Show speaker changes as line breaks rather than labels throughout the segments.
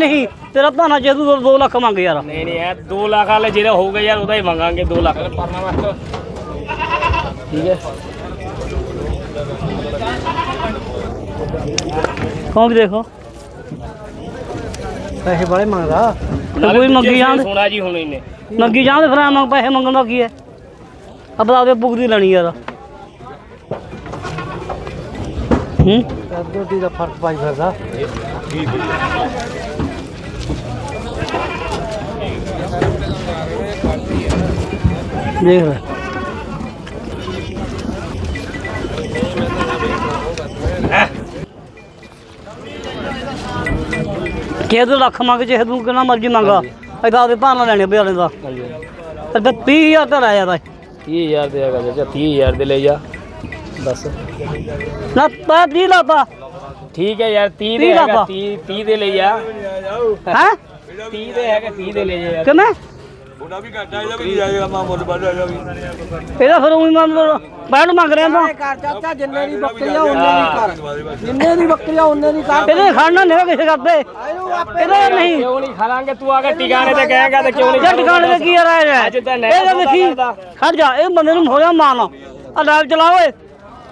ਨਹੀਂ ਤੇਰਾ ਭਾਣਾ ਜੇ ਤੂੰ 2 ਲੱਖ ਮੰਗ ਯਾਰ।
ਨਹੀਂ ਨਹੀਂ ਇਹ 2 ਲੱਖ ਵਾਲੇ ਜਿਹੜਾ ਹੋਊਗਾ ਯਾਰ ਉਹਦਾ ਹੀ ਮੰਗਾਂਗੇ 2 ਲੱਖ। ਪਰਨਾ ਵਾਸਤੇ ਠੀਕ ਹੈ।
ਕੌਣ ਵੀ ਦੇਖੋ?
ਪੈਸੇ ਬੜੇ ਮੰਗਦਾ।
ਤੇ ਕੋਈ ਮੰਗੀ ਜਾਣ
ਸੋਨਾ ਜੀ ਹੁਣ ਇਹਨੇ।
ਮੰਗੀ ਤੇ ਫਿਰ ਐਂ ਮੰਗ ਪੈਸੇ ਮੰਗਣ ਦਾ ਕੀ ਹੈ? ਅਬਦਾ ਉਹਦੇ ਬੁੱਕ ਦੀ ਲੈਣੀ ਯਾਰ। ਹੂੰ?
ਅੱਧੋ ਦੀ ਦਾ ਫ਼ਰਕ ਪਾਈ ਫਿਰਦਾ।
ਦੇਖ ਲੈ। ਜੇ ਤੂੰ ਲੱਖ ਮੰਗ ਜੇ ਤੂੰ ਕਿੰਨਾ ਮਰਜ਼ੀ ਮੰਗਾ। ਇਹਦਾ ਉਹਦੇ ਭਾਣਾ ਲੈਣੇ ਬਿਆਲੇ ਦਾ। ਤੇ ਫਿਰ 30000 ਤਾਂ ਲੈ ਜਾਂਦਾ
30000 ਦੇ ਹੈਗਾ ਚਾਚਾ 30000 ਦੇ ਲੈ ਜਾ। ਬਸ।
ਨਾ ਪਾ 30 ਲਾਤਾ।
ਠੀਕ ਹੈ ਯਾਰ 30
ਤੀਹ
ਦੇ ਹੈਗਾ
ਪਾ।
30 30 ਦੇ ਲੈ ਜਾ।
ਹੈ?
30 ਦੇ ਹੈਗਾ 30 ਦੇ ਲੈ ਜਾ
ਇਹਦਾ ਫਿਰ ਉਹੀ ਮੰਨ ਲਓ ਬੈਠ ਮੰਗ ਰਿਹਾ ਤਾਂ।
ਕਰ ਚਾਚਾ ਜਿੰਨੇ ਦੀ ਬੱਕਰੀਆਂ ਉਹਨੇ ਦੀ ਕਰ ਜਿੰਨੇ ਦੀ ਬੱਕਰੀਆਂ ਉਹਨੇ ਦੀ ਕਰ
ਇਹਦੇ ਖੜਨਾ ਨਹੀਂ ਕਿਸੇ ਕਰਦੇ ਇਹਦਾ ਨਹੀਂ।
ਕਿਉਂ ਨਹੀਂ ਖਾਲਾਂਗੇ ਤੂੰ ਆ ਕੇ ਟਿਕਾਣੇ ਤੇ ਕਹੇਗਾ ਤੇ ਕਿਉਂ ਨਹੀਂ
ਟਿਕਾਣੇ ਤੇ ਕੀ ਆ ਰਿਹਾ
ਅੱਜ ਤਾਂ ਨਹੀਂ
ਇਹ ਦੇਖੀ ਖੜ ਜਾ ਇਹ ਬੰਦੇ ਨੂੰ ਹੋਇਆ ਮਾਨ ਆ ਲਾਈਵ ਚਲਾ ਓਏ।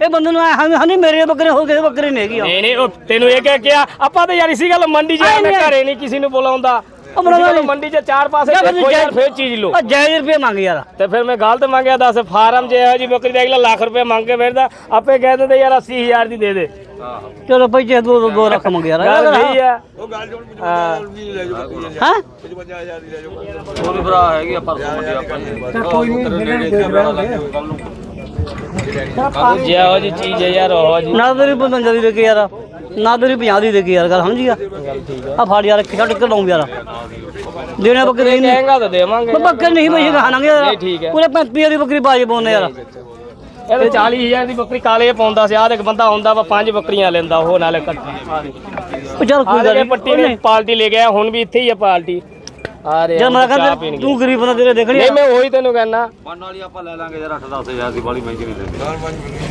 ਇਹ ਬੰਦੇ ਨੂੰ ਐ ਹਨੀ ਮੇਰੇ ਬੱਕਰੇ ਹੋ ਗਏ ਬੱਕਰੇ ਨਹੀਂ ਹੈਗੀ
ਨਹੀਂ ਨਹੀਂ ਉਹ ਤੈਨੂੰ ਇਹ ਕਹਿ ਕਿਹਾ ਆਪਾਂ ਤਾਂ ਯਾਰ ਇਸੀ ਗੱਲ ਮੰਡੀ ਮੈਂ
ਨਹੀਂ।
ਘਰੇ ਨਹੀਂ ਕਿਸੇ ਨੂੰ ਬੁਲਾਉਂਦਾ।
ਉਹ
ਤੁਸੀਂ
ਨਹੀਂ।
ਮੰਡੀ 'ਚ ਚਾਰ ਪਾਸੇ ਦੇਖੋ ਯਾਰ। ਫੇਰ ਚੀਜ਼ ਲਓ।
ਆ ਜਾਇਜ਼ ਰੁਪਏ ਮੰਗ ਯਾਰ।
ਤੇ ਫਿਰ ਮੈਂ ਗਲਤ ਮੰਗਿਆ ਦੱਸ ਫਾਰਮ 'ਚ ਇਹੋ ਜੀ ਬੱਕਰੀ ਦਾ ਅਗਲਾ ਲੱਖ ਰੁਪਏ ਮੰਗ ਕੇ ਫਿਰਦਾ। ਆਪੇ ਕਹਿ ਦਿੰਦੇ ਯਾਰ 80000 ਦੀ ਦੇ ਦੇ।
ਚਲੋ ਭਾਈ ਜੇ ਦੋ ਦੋ ਲੱਖ ਮੰਗ ਯਾਰ।
ਗੱਲ ਨਹੀਂ ਆ
ਹਾਂ।
ਉਹਦੇ ਭਰਾ ਹੈਗੀ ਆ ਪਰਸੋਂ ਮੰਡੀ ਆਪਾਂ
ਕੋਈ ਨਹੀਂ ਦੇਖ
ਜਿਹੋ ਜੀ ਚੀਜ਼ ਹੈ ਯਾਰ ਉਹ ਜੀ।
ਨਾ ਤੇਰੀ 55 ਦੀ ਦੇ ਕੇ ਯਾਰ। ਨਾ ਤੇਰੀ 50 ਦੀ ਦੇ ਕੇ ਯਾਰ ਗੱਲ ਸਮਝੀ ਆ? ਆ ਫੜ ਯਾਰ ਇੱਕ ਛੱਡ ਕੇ ਲਾਉਂ ਯਾਰ। ਦੇਣੇ ਬੱਕਰੇ ਨਹੀਂ।
ਕਹੇਗਾ ਤਾਂ ਦੇਵਾਂਗੇ।
ਬੱਕਰੇ ਨਹੀਂ ਬਈ ਖਾਣਾਂਗੇ ਯਾਰ।
ਨਹੀਂ, ਠੀਕ ਹੈ।
ਪੂਰੇ 35 ਦੀ ਬੱਕਰੀ ਬਾਜ ਪਾਉਨੇ ਯਾਰ।
ਇਹ ਤੇ 40000 ਦੀ ਬੱਕਰੀ ਕਾਲੇ ਪਾਉਂਦਾ ਸੀ ਆਹ ਤੇ ਇੱਕ ਬੰਦਾ ਆਉਂਦਾ ਵਾ ਪੰਜ ਬੱਕਰੀਆਂ ਲੈਂਦਾ ਉਹ ਨਾਲੇ ਕੱਟੀ।
ਉਹ ਚੱਲ ਕੋਈ ਗੱਲ ਨਹੀਂ।
ਪੱਟੀ ਨੇ ਪਾਰਟੀ ਲੈ ਗਿਆ ਹੁਣ ਵੀ ਇੱਥੇ ਹੀ ਆ ਪਾਰਟੀ ਆ ਰਹੇ
ਜਦ ਮੈਂ
ਚਾਹ
ਕਹਿੰਦਾ
ਪੀਣਗੇ।
ਤੂੰ ਗਰੀਬ ਬੰਦਾ ਤੇਰੇ ਦੇਖਣੀ
ਨਹੀਂ ਮੈਂ ਉਹੀ ਤੈਨੂੰ ਕਹਿਣਾ
ਮਨ ਵਾਲੀ ਆਪਾਂ ਲੈ ਲਾਂਗੇ ਯਾਰ 8-10 ਹਜ਼ਾਰ ਦੀ ਬਾਲੀ ਮਹਿੰਗੀ ਨਹੀਂ ਦਿੰਦੇ।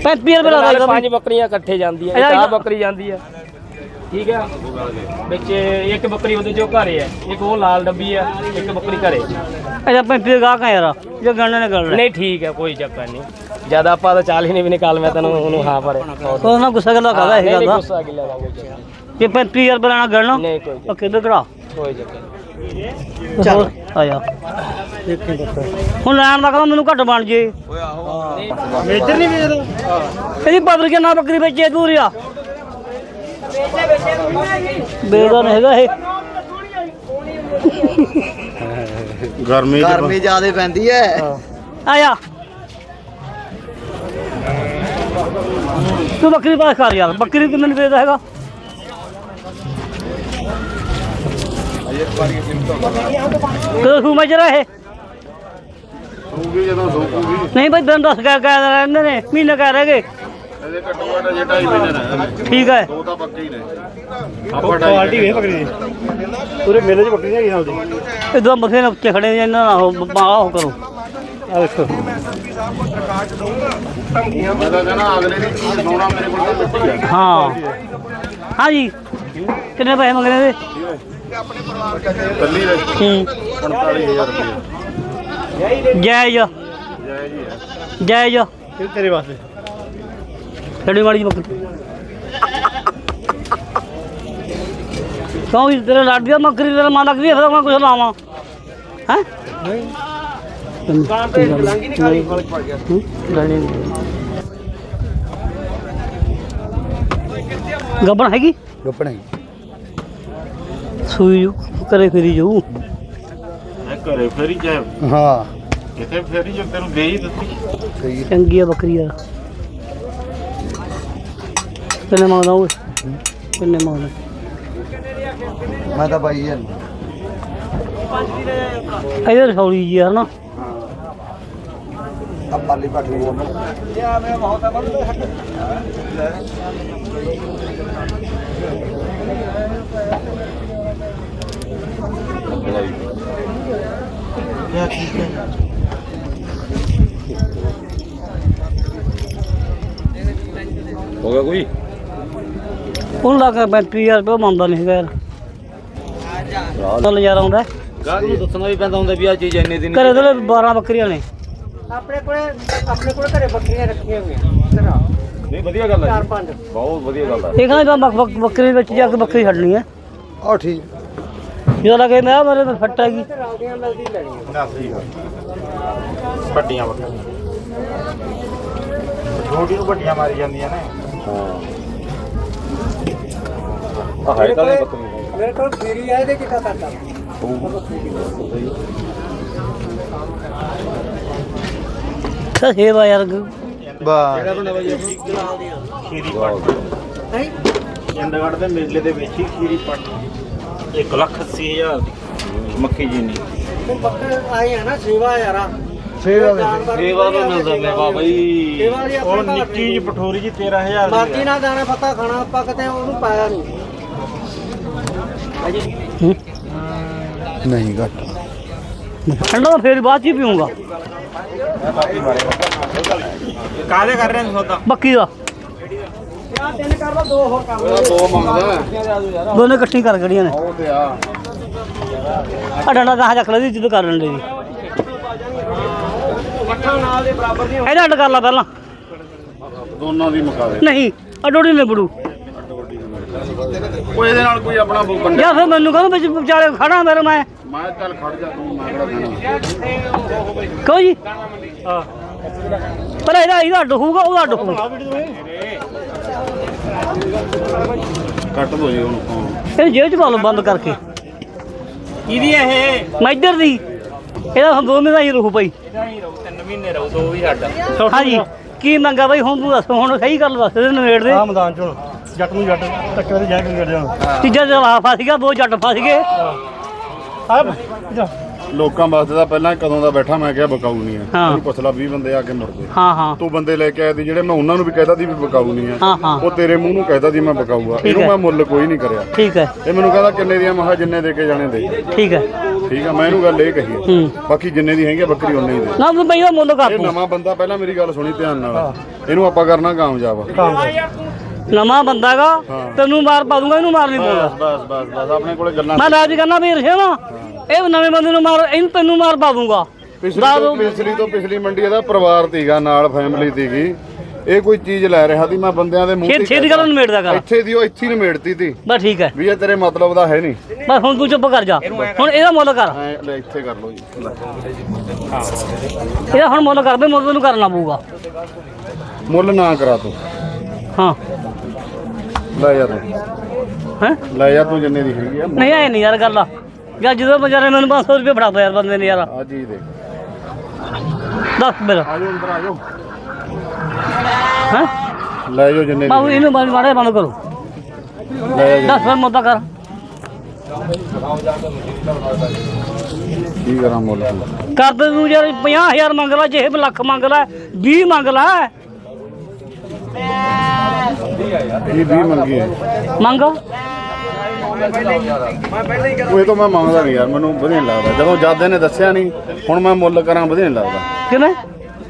35 ਰੁਪਏ
ਨਾਲੇ
ਲਾ
ਪੰਜ ਬੱਕਰੀਆਂ ਇਕੱਠੇ ਜਾਂਦੀਆਂ
ਇਹਦਾ-
ਇੱਕ ਆਹ ਬੱਕਰੀ ਜਾਂਦੀ ਆ। ਠੀਕ ਆ? ਵਿੱਚ ਇੱਕ ਬੱਕਰੀ ਉਹਦੇ ਜੋ ਘਰੇ ਆ ਇੱਕ ਉਹ ਲਾਲ ਡੱਬੀ ਆ ਇੱਕ ਬੱਕਰੀ ਘਰੇ।
ਅੱਛਾ 35 ਗਾਹਕ ਆ ਯਾਰ ਜੇ ਗਣਨੇ ਨੇ ਗੱਲ
ਨਹੀਂ ਠੀਕ ਹੈ ਕੋਈ ਚੱਕਰ ਨਹੀਂ। ਜ਼ਿਆਦਾ ਆਪਾਂ ਤਾਂ ਚਾਲ ਹੀ ਨਹੀਂ ਵੀ ਨਿਕਾਲ ਮੈਂ ਤੈਨੂੰ ਉਹਨੂੰ ਹਾਂ ਪਰ
ਉਹ ਨਾ ਗੁੱਸਾ ਗੱਲਾਂ ਕਰਦਾ ਇਹ
ਨਹੀਂ
ਗੱਲ
ਨਹੀਂ
ਦਾ?
ਗੁੱਸਾ ਕੀ ਨਹੀਂ।
ਜੇ 35 ਰੁਪਏ ਲੈਣਾ ਗਣਨਾ
ਨਹੀਂ ਕੋਈ ਚੱਕਰ-
ਉਹ ਕਿੱਧਰ
ਕੋਈ ਚੱਕਰ ਨਹੀਂ।
ਚੱਲ। ਆ ਜਾ ਹੁਣ ਲੈਣ ਦਾ ਕਹਿੰਦਾ ਮੈਨੂੰ ਘੱਟ ਬਣ ਜੇ।
ਮੇਜਰ ਨਹੀਂ ਵੇਚਦਾ
ਇਹਦੀ ਪਬਲਿਕ ਨਾ ਬੱਕਰੀ ਵੇਚੇ ਦੂਰ ਆ। ਬੇਦਾ ਨਹੀਂ ਹੈਗਾ ਇਹ।
ਗਰਮੀ
ਗਰਮੀ ਜ਼ਿਆਦੇ ਪੈਂਦੀ ਐ।
ਆਇਆ। ਤੂੰ ਬੱਕਰੀ ਪਾਸ ਕਰ ਯਾਰ ਬੱਕਰੀ ਕਿੰਨੇ ਨੂੰ ਵੇਚਦਾ ਹੈਗਾ? ਕਦੋਂ ਸੂ ਮਜਰਾ ਇਹ?
ਸੂਗੀ ਜਦੋਂ ਸੂਕੂਗੀ
ਨਹੀਂ ਭਾਈ ਦਿਨ ਦੱਸ ਕਹਿ ਕਹਿ ਰਹਿੰਦੇ ਨੇ? ਮਹੀਨੇ ਕਹਿ ਰਹੇ ਗਏ।
ਇਹਦੇ ਘੱਟੋ ਘੱਟ ਜੇ ਢਾਈ ਮਹੀਨੇ ਨੇ
ਠੀਕ ਹੈ।
ਦੋ ਤਾਂ ਪੱਕੇ ਹੀ ਨੇ। ਆਪਾਂ ਢਾਈ
ਵੇ ਬੱਕਰੀ ਦੀ ਪੂਰੇ ਮੇਲੇ 'ਚ ਬੱਕਰੀ ਹੈਗੀ ਨਾਲ ਦੀ
ਇਦੋਂ ਬਥੇ ਨੇ ਉੱਤੇ ਖੜੇ ਨੇ ਇਹਨਾਂ ਨਾਲ ਉਹ ਕਰੋ।
ਆ ਦੇਖੋ
ਮੈਂ ਤਾਂ ਕਹਿੰਦਾ ਅਗਲੇ ਦੀ ਚੀਜ਼ ਲਾਉਣਾ ਮੇਰੇ ਕੋਲ ਤਾਂ ਮਿੱਟੀ ਹੈ
ਹਾਂ। ਹਾਂ ਜੀ ਕਿੰਨੇ ਪੈਸੇ ਮੰਗਦੇ ਨੇ?
ਕੱਲੀ ਦੇ
ਹੂੰ।
45000 ਰੁਪਏ
ਜਾਇਜ਼
ਜੈ ਜੀ। ਹੈ।
ਜਾਇਜ਼
ਇਹ ਤੇਰੇ ਵਾਸਤੇ?
ਛੜੀ ਮਾੜੀ ਜਿਹੀ ਬੱਕਰੀ। ਕਿਉਂ ਵੀ ਤੇਰੇ ਲੜਦੀ ਆ ਬੱਕਰੀ ਤੇਰਾ ਮਨ ਲੱਗਦੀ ਆ ਫਿਰ ਮੈਂ ਕੁਛ ਲਾਵਾਂ। ਹੈ?
ਕਾਂ ਤੇ ਲੰਗੀ ਨਹੀਂ ਖਾਲੀ
ਗੱਬਣ ਹੈਗੀ?
ਗੱਪਣਾ
ਸੂਈ ਜੂ ਕਰੇ ਫਿਰੀ ਜਾਊ।
ਇਹ ਘਰੇ ਫੇਰੀ ਜਾਏ
ਹਾਂ।
ਕਿਤੇ ਫੇਰੀ ਜੋ ਤੈਨੂੰ ਦੇ ਹੀ ਦਿੱਤੀ।
ਸਹੀ
ਚੰਗੀ ਆ ਬੱਕਰੀ ਯਾਰ ਕਿੰਨੇ ਮੰਗਦਾ ਓਏ? ਕਿੰਨੇ ਮੰਗਦਾ?
ਮੈਂ ਤਾਂ ਬਾਈ ਐ
ਇਹਦੇ ਰਸੌਲੀ ਜੀ ਯਾਰ ਨਾ
ਆ ਪਾਲੀ ਪੱਠੀ ਬੋਲ
ਹੋ ਗਿਆ ਕੋਈ
ਉਹਨੂੰ ਲੱਗ 35000 ਰੁਪਏ ਉਹ ਮੰਨਦਾ ਨਹੀਂ ਹੈਗਾ ਯਾਰ। ਚੱਲ ਯਾਰ ਆਉਂਦਾ।
ਗਾਹਕ ਨੂੰ ਦੱਸਣਾ ਵੀ ਪੈਂਦਾ ਹੁੰਦਾ ਵੀ ਆ ਚੀਜ਼ ਇੰਨੇ ਦੀ
ਘਰੇ ਤੇ 12 ਬੱਕਰੀਆਂ ਨੇ।
ਆਪਣੇ ਕੋਲੇ ਆਪਣੇ ਕੋਲੇ ਘਰੇ ਬੱਕਰੀਆਂ ਰੱਖੀਆਂ ਹੋਈਆਂ
ਨਹੀਂ ਵਧੀਆ ਗੱਲ ਹੈ
ਚਾਰ ਪੰਜ।
ਬਹੁਤ ਵਧੀਆ ਗੱਲ ਹੈ
ਇਹ ਕਹਿੰਦਾ ਬੱਕ- ਬੱਕਰੀ ਵਿੱਚ ਜਾ ਕੇ ਬੱਕਰੀ ਛੱਡਣੀ ਹੈ।
ਆ ਠੀਕ।
ਜਦੋਂ ਲੱਗੇ ਕਿਹਾ ਮੇਰੇ ਫੱਟ ਹੈਗੀ।
ਰਾਉਂਦੀਆਂ ਮਿਲਦੀ ਲੈਣੀ
ਵੱਡੀਆਂ ਬੱਕਰੀਆਂ ਛੋਟੀ ਨੂੰ ਵੱਡੀਆਂ ਮਾਰੀ ਜਾਂਦੀਆਂ ਨੇ।
ਹੈ। ਤਾਂ ਨਹੀਂ ਬੱਕਰੀ
ਮੇਰੇ ਕੋਲ ਫੇਰੀ ਹੈ ਇਹਦੇ ਕਿੱਥਾ ਕਰਦਾ
ਤਾਂ ਸੇਵਾ ਯਾਰ।
ਖੀਰੀ ਪੱਟ।
ਨਹੀਂ।
ਚੰਡਗੜ੍ਹ ਦੇ ਮੇਲੇ ਦੇ ਵਿੱਚ ਹੀ ਖੀਰੀ ਪੱਟ। 1 ਲੱਖ 80 ਹਜ਼ਾਰ ਦੀ। ਮੱਖੀ ਜਿੰਨੀ
ਉਹ ਬੱਕਰੇ ਆਏ ਆ ਨਾ ਸੇਵਾ ਯਾਰਾ।
ਸੇਵਾ
ਸੇਵਾ ਤੋਂ ਮਿਲਦਾ ਮੇਵਾ ਬਈ।
ਸੇਵਾ ਦੀ
ਉਹ
ਆਪਣੇ ਘਰ
ਨਿੱਕੀ ਜਿਹੀ ਪਠੋਰੀ ਜੀ 13000 ਦੀ
ਮਰਜ਼ੀ ਨਾਲ ਦਾਣਾ ਪੱਤਾ ਖਾਣਾ ਆਪਾਂ ਕਿਤੇ ਉਹਨੂੰ ਪਾਇਆ ਨਹੀਂ।
ਨਹੀਂ ਘੱਟ।
ਠੰਡਾ ਤਾਂ ਫੇਰ ਬਾਅਦ ਚ ਹੀ ਪੀਊਂਗਾ।
ਕਾਹਦੇ ਕਰ ਰਹੇ ਨੇ ਸੌਦਾ
ਬੱਕੀ ਦਾ।
ਯਾਰ ਤਿੰਨ ਕਰ ਲਓ ਦੋ ਹੋਰ ਕਰ ਲਓ।
ਦੋ ਮੰਗਦਾ।
ਦੋਨੇ ਇਕੱਠੀ ਕਰ ਗੜੀਆਂ ਨੇ?
ਉਹ ਤੇ ਆ।
ਆ ਡੰਡਾ ਕਹਾਂ ਚੱਕ ਲੈ ਜਿੱਦ ਕਰ ਲੈਂਦੇ ਜੀ।
ਪੱਠਾ ਨਾਲ ਦੇ ਬਰਾਬਰ ਦੀ
ਇਹਦਾ ਅੱਡ ਕਰ ਲਾ ਪਹਿਲਾਂ।
ਦੋਨਾਂ ਦੀ ਮੁਕਾ ਦੇ।
ਨਹੀਂ ਅਡੋੜੀ ਨੇ ਬੜੂ।
ਉਹ ਇਹਦੇ ਨਾਲ ਕੋਈ ਆਪਣਾ ਬੰਦਾ
ਜਾਂ ਫਿਰ ਮੈਨੂੰ ਕਹਿੰਦਾ ਵਿੱਚ ਵਿਚਾਲੇ ਖੜਾ ਮੇਰੇ ਮੈਂ।
ਮੈਂ ਚੱਲ ਖੜ ਜਾ ਤੂੰ ਮੈਂ ਕਿਹੜਾ ਕਹਿਣਾ
ਕਹੋ ਜੀ? ਹਾਂ। ਪਰ ਇਹਦਾ ਇਹਦਾ ਅੱਡ ਹੋਊਗਾ ਉਹਦਾ ਅੱਡ ਹੋਊਗਾ।
ਕੱਟ ਦੋ ਜੀ ਉਹਨੂੰ।
ਇਹ ਜੇਬ ਚ ਪਾ ਲਓ ਬੰਦ ਕਰਕੇ।
ਕਿਹਦੀ ਹੈ ਇਹ?
ਮੈਂ ਇੱਧਰ ਦੀ। ਇਹਦਾ ਹੁਣ ਦੋ ਮਹੀਨੇ ਦਾ ਹੀ ਰਹੂ ਪਈ
ਇਹਦਾ ਹੀ ਰਹੂ 3 ਮਹੀਨੇ ਰਹੂ ਦੋ ਵੀ ਸਾਡਾ।
ਹਾਂਜੀ। ਕੀ ਮੰਗਾ ਬਈ? ਹੁਣ ਤੂੰ ਦੱਸ ਹੁਣ ਸਹੀ ਗੱਲ ਦੱਸ ਦੇ ਨਵੇੜ ਦੇ।
ਮੈਦਾਨ ਚੋਂ ਜੱਟ ਨੂੰ ਜੱਟ ਟੱਕਰ ਦੇ ਜਾ ਕੇ ਗੜ ਜਾਣਾ
ਤੀਜਾ ਜਲਾ ਫਸ ਗਿਆ ਦੋ ਜੱਟ ਫਸ ਗਏ।
ਆ
ਲੋਕਾਂ ਵਾਸਤੇ ਤਾਂ ਪਹਿਲਾਂ ਕਦੋਂ ਦਾ ਬੈਠਾ ਮੈਂ ਕਿਹਾ ਬਕਾਊ ਨਹੀਂ ਹੈ।
ਹਾਂ।
ਉਹਨੂੰ ਪੁੱਛ ਲਾ 20 ਬੰਦੇ ਆ ਕੇ ਮੁੜਦੇ।
ਹਾਂ ਹਾਂ।
ਤੂੰ ਬੰਦੇ ਲੈ ਕੇ ਆਏ ਸੀ ਜਿਹੜੇ ਮੈਂ ਉਹਨਾਂ ਨੂੰ ਵੀ ਕਹਿਤਾ ਸੀ ਵੀ ਬਕਾਊ ਨਹੀਂ ਹੈ।
ਹਾਂ ਹਾਂ।
ਉਹ ਤੇਰੇ ਮੂੰਹ ਨੂੰ ਕਹਿਤਾ ਸੀ ਮੈਂ ਬਕਾਊ ਆ। ਇਹਨੂੰ
ਹੈ।
ਮੈਂ ਮੁੱਲ ਕੋਈ ਨਹੀਂ ਕਰਿਆ।
ਠੀਕ ਹੈ।
ਇਹ ਮੈਨੂੰ ਕਹਿੰਦਾ ਕਿੰਨੇ ਦੀਆਂ? ਮਹਾ ਜਿੰਨੇ ਦੇ ਕੇ ਜਾਣੇ ਦੇ।
ਠੀਕ ਹੈ।
ਠੀਕ ਆ ਮੈਂ ਇਹਨੂੰ ਗੱਲ ਇਹ ਕਹੀ।
ਹੂੰ।
ਬਾਕੀ ਜਿੰਨੇ ਦੀ ਹੈਗੀ ਆ ਬੱਕਰੀ ਉਹਨੇ ਹੀ ਦੇ।
ਨਾ ਤੂੰ ਬਈ ਮੁੱਲ ਕਰ
ਇਹ ਨਵਾਂ ਬੰਦਾ ਪਹਿਲਾਂ ਮੇਰੀ ਗੱਲ ਸੁਣੀ ਧਿਆਨ ਨਾਲ। ਇਹਨੂੰ ਆਪਾਂ ਕਰਨਾ ਕਾਮਯਾਬ
ਨਵਾਂ ਬੰਦਾਗਾ ਤੈਨੂੰ ਮਾਰ ਪਾ ਦੂੰਗਾ ਇਹਨੂੰ ਮਾਰ ਨਹੀਂ ਪਾਉਂਦਾ
ਬਸ ਬਸ ਬਸ ਆਪਣੇ ਕੋਲੇ ਗੱਲਾਂ
ਮੈਂ ਰਾਜ ਕਰਨਾ ਵੀ ਰਸ਼ੇ ਨਾ ਇਹ ਨਵੇਂ ਬੰਦੇ ਨੂੰ ਮਾਰ ਇਹਨੂੰ ਤੈਨੂੰ ਮਾਰ ਪਾ ਦੂੰਗਾ।
ਪਿਛਲੀ ਤੋਂ ਪਿਛਲੀ ਤੋਂ ਪਿਛਲੀ ਮੰਡੀ ਇਹਦਾ ਪਰਿਵਾਰ ਤੀਗਾ ਨਾਲ ਫੈਮਿਲੀ ਤੀਗੀ ਇਹ ਕੋਈ ਚੀਜ਼ ਲੈ ਰਿਹਾ ਸੀ ਮੈਂ ਬੰਦਿਆਂ ਦੇ ਮੂੰਹ ਤੇ
ਛੇ ਦੀ ਗੱਲ ਨਿਮੇੜਦਾ ਕਰ
ਇੱਥੇ ਦੀ ਉਹ ਇੱਥੇ ਹੀ ਨਿਮੇੜਤੀ ਤੀ
ਬਸ ਠੀਕ ਹੈ।
ਵੀ ਇਹ ਤੇਰੇ ਮਤਲਬ ਦਾ ਹੈ ਨਹੀਂ।
ਬਸ ਹੁਣ ਤੂੰ ਚੁੱਪ ਕਰ ਜਾ। ਹੁਣ ਇਹਦਾ ਮੁੱਲ ਕਰ।
ਐ ਲੈ ਇੱਥੇ ਕਰ ਲਓ ਜੀ। ਲੈ।
ਇਹਦਾ ਹੁਣ ਮੁੱਲ ਕਰ ਮੁੱਲ ਤੈਨੂੰ ਕਰਨਾ ਪਊਗਾ।
ਮੁੱਲ ਨਾ ਕਰਾ ਤੂੰ।
ਹਾਂ।
ਲੈ ਜਾ ਤੂੰ।
ਹੈ?
ਲੈ ਜਾ ਤੂੰ ਜਿੰਨੇ ਦੀ ਹੈਗੀ ਆ।
ਨਹੀਂ ਆਏ ਨਹੀਂ ਯਾਰ ਗੱਲ ਜਾਂ ਜਦੋਂ ਬਜ਼ਾਰੇ ਮੈਨੂੰ 500 ਰੁਪਏ ਫੜਾਤਾ ਯਾਰ ਬੰਦੇ ਨੇ ਯਾਰ।
ਆ ਜੀ ਦੇਖ।
ਦੱਸ ਮੇਰਾ।
ਆ ਜਾਓ ਅੰਦਰ ਆ ਜਾਓ।
ਹੈ?
ਲੈ ਜਾਓ ਜਿੰਨੇ
ਬਾਬੂ
ਦੀ
ਇਹਨੂੰ ਬੰਦ ਮਾੜੇ ਬੰਦ ਕਰੋ।
ਲੈ ਜਾ
ਦੱਸ ਫਿਰ ਮੁੱਦਾ ਕਰ।
ਕੀ ਕਰਾਂ ਮੁੱਲ?
ਕਰ ਦੇ ਤੂੰ ਯਾਰ 50000 ਮੰਗ ਲੈ ਜੇ ਲੱਖ ਮੰਗ ਲੈ 20 ਮੰਗ ਲੈ।
ਕੀ 20 ਮੰਗੀ ਹੈ।
ਮੰਗ।
ਉਹ ਇਹ ਤਾਂ ਮੈਂ ਮੰਗਦਾ ਨਹੀਂ ਯਾਰ ਮੈਨੂੰ ਵਧੀਆ ਨਹੀਂ ਲੱਗਦਾ। ਜਦੋਂ ਜਾਦੇ ਨੇ ਦੱਸਿਆ ਨਹੀਂ ਹੁਣ ਮੈਂ ਮੁੱਲ ਕਰਾਂ ਵਧੀਆ ਨਹੀਂ ਲੱਗਦਾ।
ਕਿਵੇਂ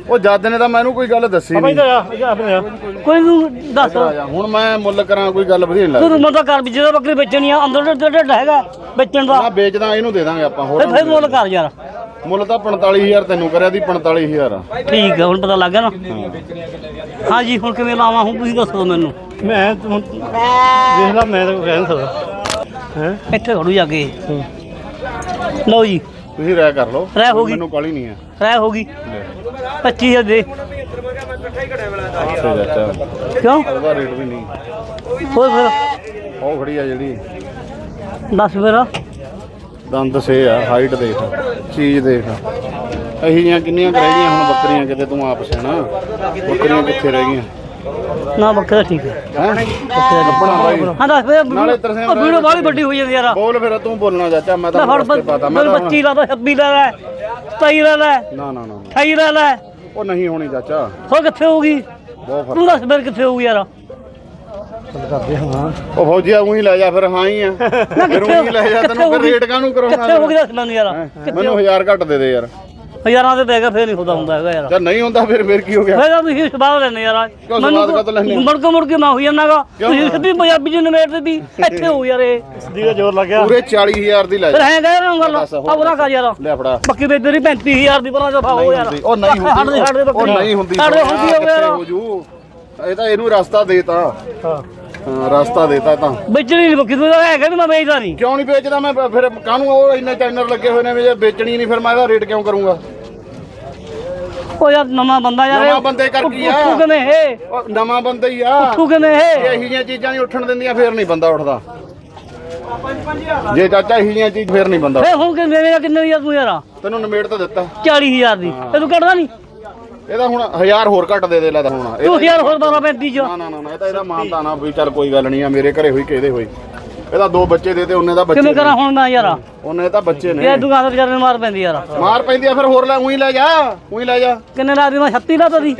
ਉਹ ਜਾਦੇ ਨੇ ਤਾਂ ਮੈਨੂੰ ਕੋਈ ਗੱਲ ਦੱਸੀ ਨਹੀਂ।
ਕੋਈ ਨੂੰ ਦੱਸ।
ਹੁਣ ਮੈਂ ਮੁੱਲ ਕਰਾਂ ਕੋਈ ਗੱਲ ਵਧੀਆ ਨਹੀਂ
ਤੂੰ
ਲੱਗਦੀ।
ਮੁੱਦਾ ਕਰ ਵੀ ਜਦੋਂ ਬੱਕਰੀ ਵੇਚਣੀ ਆ ਅੰਦਰ ਢਿੱਡ ਢਿੱਡ ਹੈਗਾ ਵੇਚਣ ਦਾ।
ਨਾ ਵੇਚਦਾ ਇਹਨੂੰ ਦੇ ਦਾਂਗੇ ਆਪਾਂ ਹੋਰ
ਫਿਰ ਫਿਰ ਮੁੱਲ ਕਰ ਯਾਰ।
ਮੁੱਲ ਤਾਂ 45000 ਤੈਨੂੰ ਕਰਿਆ ਦੀ 45000 ਆ
ਠੀਕ ਹੈ ਹੁਣ ਪਤਾ ਲੱਗ ਗਿਆ ਨਾ। ਹਾਂਜੀ ਹੁਣ ਕਿਵੇਂ ਲਾਵਾਂ ਹੁਣ ਤੁਸੀਂ ਦੱਸੋ ਮੈਨੂੰ।
ਮੈਂ ਹੁਣ ਦੇਖ ਲਾ ਮੈਂ ਤਾਂ ਕਹਿ ਨਹੀਂ ਸਕਦਾ। ਹੈ?
ਇੱਥੇ ਖੜੂ ਜਾ ਕੇ। ਲਓ ਜੀ।
ਤੁਸੀਂ ਰਾਇ ਕਰ ਲਓ।
ਰਾਇ ਹੋ ਗਈ।
ਮੈਨੂੰ ਕਾਲੀ ਨਹੀਂ ਹੈ।
ਰਹਿ ਹੋ ਗਈ। 25000 ਦੇ
ਅੱਛਾ ਚਾਚਾ
ਕਿਉਂ?
ਉਹਦਾ ਰੇਟ ਵੀ ਨਹੀਂ।
ਹੋਰ ਫਿਰ?
ਉਹ ਖੜੀ ਆ ਜਿਹੜੀ।
ਦੱਸ ਫਿਰ।
ਦੰਦ ਸੇ ਆ ਹਾਈਟ ਦੇਖ ਚੀਜ਼ ਦੇਖ। ਅਹੀ ਜੀਆਂ ਕਿੰਨੀਆਂ ਕੁ ਰਹਿ ਗਈਆਂ ਹੁਣ ਬੱਕਰੀਆਂ ਕਿਤੇ ਤੂੰ ਆਪ ਸਿਆਣਾ। ਬੱਕਰੀਆਂ ਕਿੱਥੇ ਰਹਿ ਗਈਆਂ?
ਨਾ ਬੱਕਰਾ ਠੀਕ ਹੈ।
ਹੈ?
ਹਾਂ ਦੱਸ ਫਿਰ
ਨਾਲੇ ਤਰਸੇਮ
ਵੀਡੀਓ ਬਾਹਲੀ ਵੱਡੀ ਹੋਈ ਜਾਂਦੀ ਯਾਰ।
ਬੋਲ ਫਿਰ ਤੂੰ ਬੋਲਣਾ ਚਾਚਾ ਮੈਂ ਤਾਂ ਰਸਤੇ ਪਾਤਾ ਮੈਂ ਤਾਂ
25 ਲਾ ਤਾ 26 ਲੈ ਲੈ 27 ਲੈ ਲੈ
ਨਾ ਨਾ ਨਾ
28 ਲੈ ਲੈ।
ਉਹ ਨਹੀਂ ਹੋਣੀ ਚਾਚਾ।
ਹੋਰ ਕਿੱਥੇ ਹੋਊਗੀ?
ਬਹੁਤ
ਤੂੰ ਦੱਸ ਫਿਰ ਕਿੱਥੇ ਹੋਊਗੀ ਯਾਰ।
ਕਰਦੇ ਹਾਂ।
ਉਹ ਫੌਜੀਆ ਉਹੀ ਲੈ ਜਾ ਫਿਰ ਹਾਂ ਹੀ ਆ। ਫਿਰ ਉਹੀ ਲੈ ਜਾ ਤੈਨੂੰ ਫਿਰ? ਰੇਟ ਕਾਹਨੂੰ
ਕਿੱਥੇ ਹੋਊਗੀ
ਕਰਾਉਣਾ
ਦੱਸ ਮੈਨੂੰ ਯਾਰ
ਹੈਂ? ਮੈਨੂੰ 1000 ਘੱਟ ਦੇ ਦੇ ਯਾਰ।
ਹਜ਼ਾਰਾਂ ਦੇ ਪੈ ਗਿਆ ਫੇਰ ਨਹੀਂ ਹੁੰਦਾ ਹੈਗਾ ਯਾਰ।
ਜਦ ਨਹੀਂ ਹੁੰਦਾ ਫਿਰ ਫਿਰ ਕੀ ਹੋ ਗਿਆ?
ਫੇਰ ਤਾਂ ਤੁਸੀਂ ਸਵਾਦ ਲੈਣੇ ਯਾਰ।
ਕਿਉਂ ਸਵਾਦ ਕਾਹਤੋਂ ਲੈਂਦੇ ਹੋ?
ਮੁੜ ਕੇ ਮੁੜ ਕੇ ਮੈਂ ਹੋਈ ਜਾਂਦਾਗਾ? ਤੁਸੀਂ ਸਿੱਧੀ ਪੰਜਾਬੀ ਚ ਨਵੇੜ ਤੇ ਵੀ ਇੱਥੇ ਹੋ ਯਾਰ ਇਹ।
ਸਦੀ ਦਾ ਜ਼ੋਰ ਲੱਗਿਆ।
ਪੂਰੇ 40000 ਦੀ ਲੈ
ਫਿਰ
ਜਾ।
ਹੈ ਕਹਿ ਰਹੇ ਗੱਲ
ਦੱਸ ਹੋਰ।
ਆ ਉਹਦਾ ਕਰ ਯਾਰ।
ਲੈ ਫੜਾ।
ਬੱਕੀ ਵੇਚਦੇ ਦੀ 35000 ਦੀ ਪਰਾਂ ਚੋਂ ਖਾਓ ਯਾਰ।
ਉਹ ਨਹੀਂ ਹੁੰਦੀ
ਦੇ ਦੇ
ਉਹ ਨਹੀਂ ਹੁੰਦੀ
ਦੇ ਹੁੰਦੀ
ਕਿੱਥੇ
ਯਾਰ
ਹੋ ਜੂ? ਇਹ ਤਾਂ ਇਹਨੂੰ ਰਸਤਾ ਦੇਤਾ
ਹਾਂ।
ਹਾਂ ਰਸਤਾ ਦੇਤਾ ਤਾਂ
ਵੇਚਣੀ ਨਹੀਂ ਬੱਕੀ ਤੂੰ ਤਾਂ ਹੈਗਾ ਵੀ ਮੈਂ ਵੇਚਦਾ ਨਹੀਂ
ਕਿਉਂ ਨਹੀਂ ਵੇਚਦਾ? ਮੈਂ ਫਿਰ ਕਾਹਨੂੰ ਉਹ ਇੰਨੇ ਚੈਨਲ ਲੱਗੇ ਹੋਏ ਨੇ ਵੀ ਜੇ ਵੇਚਣੀ ਨਹੀਂ ਫਿਰ ਮੈਂ ਇਹਦਾ ਰੇਟ ਕਿਉਂ ਕਰੂੰਗਾ?
ਉਹ ਯਾਰ ਨਵਾਂ ਬੰਦਾ ਯਾਰ
ਨਵਾਂ ਬੰਦੇ ਕਰ ਕੀ ਆ?
ਉੱਠੂ ਕਿਵੇਂ ਇਹ?
ਉਹ ਨਵਾਂ ਬੰਦਾ ਹੀ ਆ।
ਉੱਠੂ ਕਿਵੇਂ
ਜੇ
ਇਹ
ਇਹੀ ਜਿਹੀਆਂ ਚੀਜ਼ਾਂ ਨਹੀਂ ਉੱਠਣ ਦਿੰਦੀਆਂ ਫਿਰ ਨਹੀਂ ਬੰਦਾ ਉੱਠਦਾ। ਜੇ ਚਾਚਾ ਇਹੀ ਜਿਹੀਆਂ ਚੀਜ਼ ਫਿਰ ਨਹੀਂ ਬੰਦਾ
ਫੇ ਹੁਣ ਕਿੰਨੇ ਵੇਚਿਆ ਕਿੰਨੇ ਯਾਰ ਤੂੰ ਯਾਰ?
ਤੈਨੂੰ ਨਿਮੇੜ ਤਾਂ ਦਿੱਤਾ।
40000 ਦੀ। ਇਹ ਤੂੰ ਕੱਢਦਾ ਨਹੀਂ?
ਇਹਦਾ ਹੁਣ 1000 ਹੋਰ ਘੱਟ ਦੇ ਦੇ ਲੈ ਤਾਂ ਹੁਣ। ਇਹ-
ਤੂੰ ਯਾਰ ਹੋਰ 12 35 ਚ।
ਨਾ ਨਾ ਨਾ ਨਾ, ਇਹ ਤਾਂ ਇਹਦਾ ਮਾਨਤਾ ਨਾ ਵੀ ਚੱਲ ਕੋਈ ਗੱਲ ਨਹੀਂ ਆ ਮੇਰੇ ਘਰੇ ਹੋਈ ਕਿਹਦੇ ਹੋਈ। ਇਹਦਾ ਦੋ ਬੱਚੇ ਦੇ ਤੇ ਉਹਨੇ ਦਾ ਬੱਚੇ
ਕਿਵੇਂ ਕਰਾਂ ਹੁਣ ਮੈਂ ਯਾਰ?
ਉਹਨੇ ਤਾਂ ਬੱਚੇ ਨੇ।
ਇਹ ਦੁਕਾਨ ਤੇ ਵਿਚਾਰੇ ਨੂੰ ਮਾਰ ਪੈਂਦੀ ਯਾਰ।
ਮਾਰ ਪੈਂਦੀ ਆ ਫਿਰ ਹੋਰ ਲੈ ਉਹੀ ਲੈ ਜਾ ਉਹੀ ਲੈ ਜਾ।
ਕਿੰਨੇ ਰਾਤ ਦੀ? ਮੈਂ 36 ਲਾਤਾ ਦੀ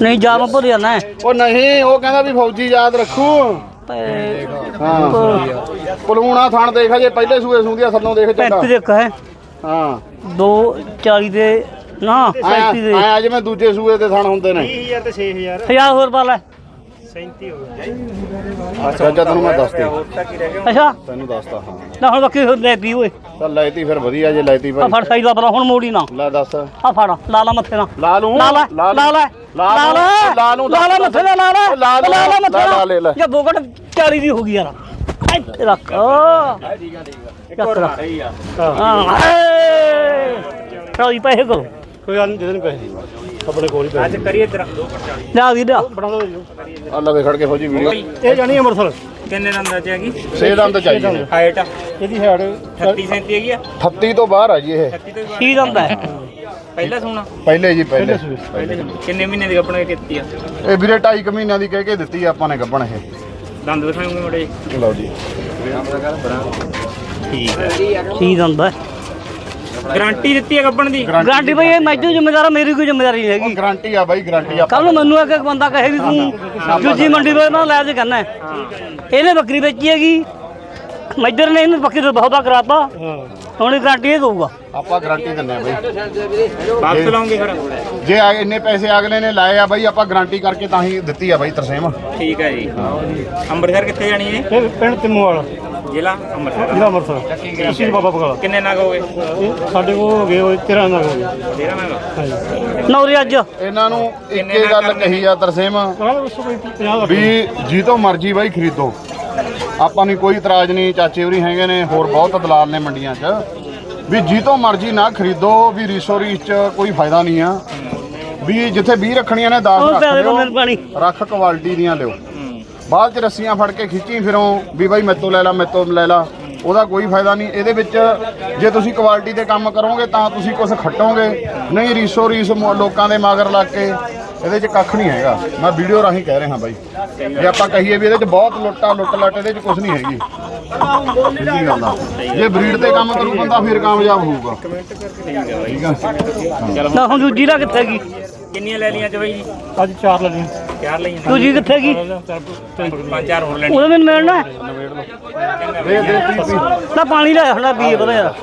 ਨਹੀਂ ਜਾ ਮੈਂ ਭੁੱਲ ਜਾਣਾ।
ਉਹ ਨਹੀਂ ਉਹ ਕਹਿੰਦਾ ਵੀ ਫੌਜੀ ਯਾਦ ਰੱਖੂ। ਹਾਂ। ਪਲੂਣਾ ਥਣ ਦੇਖ ਜੇ ਪਹਿਲੇ ਸੂਏ ਸੁੰਦੀਆਂ ਥੱਲੋਂ ਦੇਖ ਚੰਗਾ।
35 ਦੇ ਕਹੇ
ਹਾਂ।
2 40 ਦੇ ਨਾ 35 ਦੇ।
ਆਇਆ ਜਿਵੇਂ ਦੂਜੇ ਸੂਏ ਤੇ ਥਣ ਹੁੰਦੇ ਨੇ।
20000 ਤੇ 6000
ਹਜ਼ਾਰ ਹੋਰ ਪਾ ਲੈ।
37 ਹੋ ਗਿਆ
ਅੱਛਾ ਤੈਨੂੰ ਮੈਂ ਦੱਸਤੀ।
ਅੱਛਾ।
ਤੈਨੂੰ ਦੱਸਤਾ ਹਾਂ।
ਨਾ ਹੁਣ ਬੱਕੀ ਲੈ ਪੀ ਓਏ।
ਚੱਲ ਲੈਤੀ ਫਿਰ ਵਧੀਆ ਜੇ ਲੈਤੀ
ਆ
ਭਾਈ
ਫੜ ਸਾਈ ਦਾ ਪਰਾ ਹੁਣ ਮੋੜੀ ਨਾ।
ਲੈ ਦੱਸ।
ਆ ਫੜ ਲਾ ਲਾ ਮੱਥੇ ਨਾ
ਲਾ ਲੂੰ।
ਲਾ ਲੈ ਲਾ ਲੈ ਲਾ। ਲੈ।
ਲਾ ਲੂੰ।
ਲਾ ਲੈ। ਮੱਥੇ ਨਾ ਲਾ ਲੈ।
ਲਾ ਲੂੰ,
ਲਾ ਲੈ ਮੱਥੇ
ਲਾ ਲੈ, ਲੈ।
ਜਾਂ ਬੋਕਟ 40 ਦੀ ਹੋ ਗਈ ਯਾਰ। ਇੱਥੇ ਰੱਖ। ਚੱਕ ਰੱਖ। ਹਾਂ। ਚਲੋ ਪੈਸੇ ਕਰੋ।
ਕੋਈ ਗੱਲ ਨਹੀਂ ਦੇ ਦੇਣ ਪੈਸੇ। ਆਪਣੇ ਕੋਲ ਹੀ ਪੈਸੇ ਅੱਜ ਕਰੀਏ ਤੇਰਾ।
ਲਿਆ ਵੀ ਲਿਆ।
ਬਣਾ ਦੋ ਜੀ।
ਆ ਲਵੇ ਖੜ ਕੇ ਫੌਜੀ ਵੀਡੀਓ।
ਇਹ ਜਾਣੀ ਅੰਮ੍ਰਿਤਸਰ।
ਕਿੰਨੇ ਦੰਦਾਂ ਚ ਹੈਗੀ
ਸੇ ਦੰਦ ਚਾਹੀਦੇ ਨੇ
ਹਾਈਟ
ਇਹਦੀ ਹੈਡ
36 37 ਹੈਗੀ ਆ?
38 ਤੋਂ ਬਾਹਰ ਆ ਜੀ ਇਹ।
36 ਤੋਂ
ਕੀ ਦੰਦਾ ਹੈ।
ਪਹਿਲਾ ਸੋਨਾ
ਪਹਿਲੇ ਜੀ ਪਹਿਲੇ।
ਪਹਿਲੇ ਕਿੰਨੇ ਮਹੀਨੇ ਦੀ ਆਪਣੇ ਕੀਤੀ ਆ?
ਇਹ ਵੀਰੇ 2.5 ਮਹੀਨਿਆਂ ਦੀ ਕਹਿ ਕੇ ਦਿੱਤੀ ਆ ਆਪਾਂ ਨੇ ਗੱਬਣ ਇਹ।
ਦੰਦ ਦਿਖਾਉਂਗੇ ਮੜੇ
ਲਓ ਜੀ।
ਕੀ ਦੰਦਾ ਹੈ।
ਗਾਰੰਟੀ ਦਿੱਤੀ ਆ ਗੱਬਣ ਦੀ?
ਗਾਰੰਟੀ ਬਈ ਇਹ ਮੈਜੂ ਜ਼ਿੰਮੇਦਾਰ ਆ, ਮੇਰੀ ਕੋਈ ਜ਼ਿੰਮੇਦਾਰੀ ਨਹੀਂ ਹੈਗੀ।
ਗਾਰੰਟੀ ਆ ਬਾਈ ਗਾਰੰਟੀ ਆ।
ਕੱਲ ਨੂੰ ਮੈਨੂੰ ਇੱਕ ਇੱਕ ਬੰਦਾ ਕਹੇ ਵੀ ਤੂੰ ਦੂਜੀ ਮੰਡੀ ਤੋਂ ਨਾ ਲੈ ਕੇ ਕਹਿੰਦਾ ਇਹਨੇ ਬੱਕਰੀ ਵੇਚੀ ਹੈਗੀ। ਮੈਜਰ ਨੇ ਇਹਨੂੰ ਬੱਕਰੀ ਤੋਂ ਬਹੁਤਾ ਕਰਾਤਾ।
ਹਾਂ
ਹੁਣ ਗਾਰੰਟੀ ਇਹ ਦਊਗਾ।
ਆਪਾਂ ਗਾਰੰਟੀ ਦਿੰਨੇ ਆ ਬਾਈ।
ਵਾਪਸ ਲਾਉਂਗੇ ਫਿਰ।
ਜੇ ਆ- ਇੰਨੇ ਪੈਸੇ ਅਗਲੇ ਨੇ ਲਾਏ ਆ ਬਾਈ ਆਪਾਂ ਗਾਰੰਟੀ ਕਰਕੇ ਤਾਂ ਹੀ ਦਿੱਤੀ ਆ ਬਾਈ ਤਰਸੇਮ।
ਠੀਕ ਹੈ ਜੀ। ਅੰਮ੍ਰਿਤਸਰ ਕਿੱਥੇ ਜਾਣੀ ਹੈ?
ਇਹ ਪਿੰਡ ਤਿੰਮੋਵਾਲ।
ਜ਼ਿਲ੍ਹਾ ਅੰਮ੍ਰਿਤਸਰ।
ਜ਼ਿਲ੍ਹਾ ਅੰਮ੍ਰਿਤਸਰ। ਅਸੀਂ ਬਾਬਾ ਬਗਾਲਾ।
ਕਿੰਨੇ ਨਗ ਹੋ ਗਏ
ਇਹ ਸਾਡੇ ਕੋਲ ਹੋ ਗਏ ਹੋਏ 13 ਨਾਲ ਹੋ ਗਏ
ਤੇਰਾ ਨਗ?
ਹਾਂਜੀ।
ਨੌਰੀ ਅੱਜ।
ਇਹਨਾਂ ਨੂੰ ਇੱਕੇ ਗੱਲ ਕਹੀ ਆ ਤਰਸੇਮ।
ਕਹਾਂ ਉਸ ਕੋਈ 50 ਦਾ
ਵੀ ਜੀ ਤੋਂ ਮਰਜ਼ੀ ਬਾਈ ਖਰੀਦੋ। ਆਪਾਂ ਨੂੰ ਕੋਈ ਇਤਰਾਜ਼ ਨਹੀਂ ਚਾਚੇ ਹੋਰੀ ਹੈਗੇ ਨੇ ਹੋਰ ਬਹੁਤ ਦਲਾਲ ਨੇ ਮੰਡੀਆਂ 'ਚ। ਵੀ ਜੀ ਤੋਂ ਮਰਜ਼ੀ ਨਾ ਖਰੀਦੋ ਵੀ ਰੀਸੋ ਰੀਸ 'ਚ ਕੋਈ ਫਾਇਦਾ ਨਹੀਂ ਆ। ਵੀ ਜਿੱਥੇ 20 ਰੱਖਣੀਆਂ ਨੇ 10
ਉਹ
ਰੱਖ ਲਿਓ। ਰੱਖ ਕੁਆਲਿਟੀ ਦੀਆਂ ਲਿਓ। ਬਾਅਦ 'ਚ ਰੱਸੀਆਂ ਫੜ ਕੇ ਖਿੱਚੀ ਫਿਰੋਂ ਵੀ ਬਾਈ ਮੈਤੋਂ ਲੈ ਲਾ ਮੈਤੋਂ ਲੈ ਲਾ। ਉਹਦਾ ਕੋਈ ਫਾਇਦਾ ਨਹੀਂ। ਇਹਦੇ ਵਿੱਚ ਜੇ ਤੁਸੀਂ ਕੁਆਲਿਟੀ ਤੇ ਕੰਮ ਕਰੋਗੇ ਤਾਂ ਤੁਸੀਂ ਕੁਝ ਖੱਟੋਗੇ। ਨਹੀਂ ਰੀਸੋ ਰੀਸ ਮੋ- ਲੋਕਾਂ ਦੇ ਮਗਰ ਲੱਗ ਕੇ। ਇਹਦੇ 'ਚ ਕੱਖ ਨਹੀਂ ਹੈਗਾ। ਮੈਂ ਵੀਡੀਓ ਰਾਹੀਂ ਕਹਿ ਰਿਹਾ ਬਾਈ। ਜੇ ਆਪਾਂ ਕਹੀਏ ਵੀ ਇਹਦੇ 'ਚ ਬਹੁਤ ਲੁੱਟਾ ਲੁੱਟ ਲੱਟ ਇਹਦੇ 'ਚ ਕੁਝ ਨਹੀਂ ਹੈਗੀ। ਸਿੱਧੀ ਗੱਲ ਆ? ਜੇ ਬਰੀਡ ਤੇ ਕੰਮ ਕਰੂ ਬੰਦਾ ਫਿਰ ਕਾਮਯਾਬ ਹੋਊਗਾ। ਠੀਕ ਆ?
ਨਾ ਹੁਣ ਦੂਜੀ ਦਾ ਕਿੱਥੇ ਗਈ?
ਕਿੰਨੀਆਂ ਲੈ ਲਈਆਂ ਚ ਬਾਈ ਜੀ?
ਅੱਜ ਚਾਰ ਲੱਗੇ
ਚਾਰ ਲਈਆਂ
ਦੂਜੀ ਕਿੱਥੇ ਗਈ
ਪੰਜ ਚਾਰ ਹੋਰ ਲੈਣੀ।
ਉਹਦੇ ਮੈਨੂੰ ਮਿਲਣਾ ਹੈ।
ਪੀ ਪੀ
ਨਾ ਪਾਣੀ ਲੈ ਹਣਾ ਪੀਏ ਪਤਾ ਯਾਰ